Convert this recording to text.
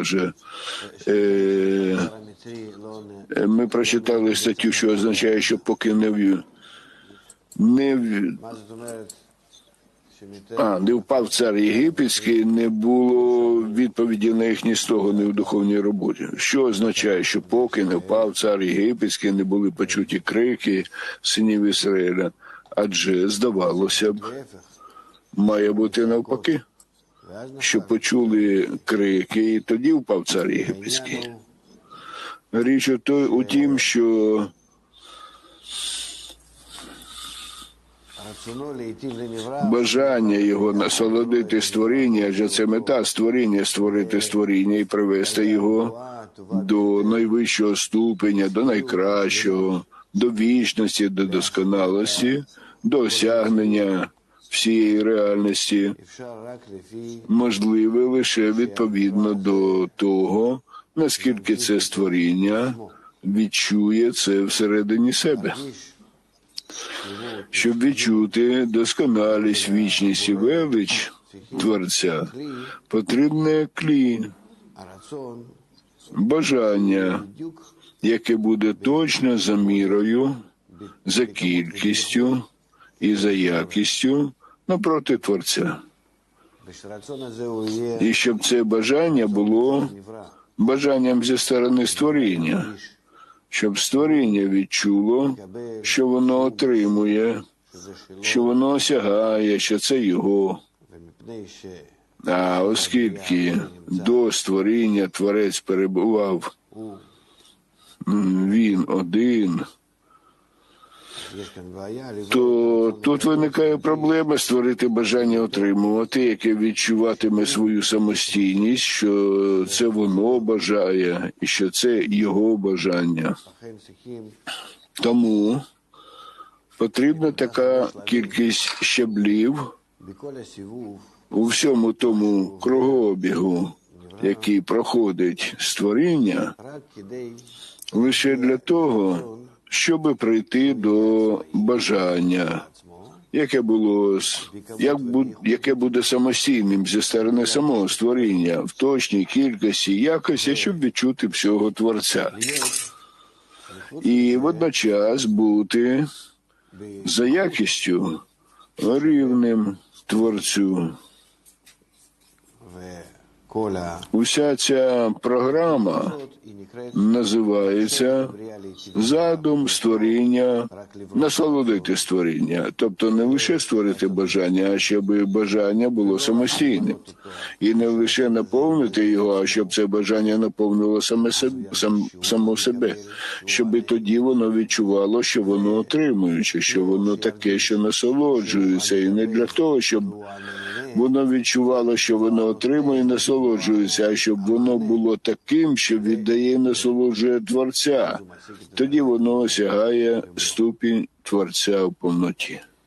Отже, е, е, ми прочитали статтю, що означає, що поки не не а, не впав цар єгипетський, не було відповіді на їхні стогони в духовній роботі. Що означає, що поки не впав цар єгипетський, не були почуті крики синів Ізраїля, адже здавалося б, має бути навпаки що почули крики, і тоді впав цар Єгипетський. Річ у, той, у тім, що бажання його насолодити створіння, адже це мета створіння, створити створіння і привести його до найвищого ступеня, до найкращого, до вічності, до досконалості, до осягнення всієї реальності можливе лише відповідно до того, наскільки це створіння відчує це всередині себе. Щоб відчути досконалість, вічність і велич Творця, потрібне клі, бажання, яке буде точно за мірою, за кількістю і за якістю ну, проти Творця. І щоб це бажання було бажанням зі сторони створіння, щоб створіння відчуло, що воно отримує, що воно осягає, що це його. А оскільки до створіння творець перебував, він один то тут виникає проблема створити бажання отримувати, яке відчуватиме свою самостійність, що це воно бажає, і що це його бажання. Тому потрібна така кількість щаблів, у всьому тому кругообігу, який проходить створіння, лише для того щоб прийти до бажання, яке було як буде, яке буде самостійним зі сторони самого створіння в точній кількості якості, щоб відчути всього творця, і водночас бути за якістю рівним творцю. Уся ця програма називається задум створіння, насолодити створіння, тобто не лише створити бажання, а щоб бажання було самостійним, і не лише наповнити його, а щоб це бажання наповнило саме себе, сам, само себе, щоб тоді воно відчувало, що воно отримуюче, що воно таке, що насолоджується, і не для того, щоб воно відчувало, що воно отримує і насолоджується, а щоб воно було таким, що віддає і насолоджує творця. Тоді воно осягає ступінь творця в повноті.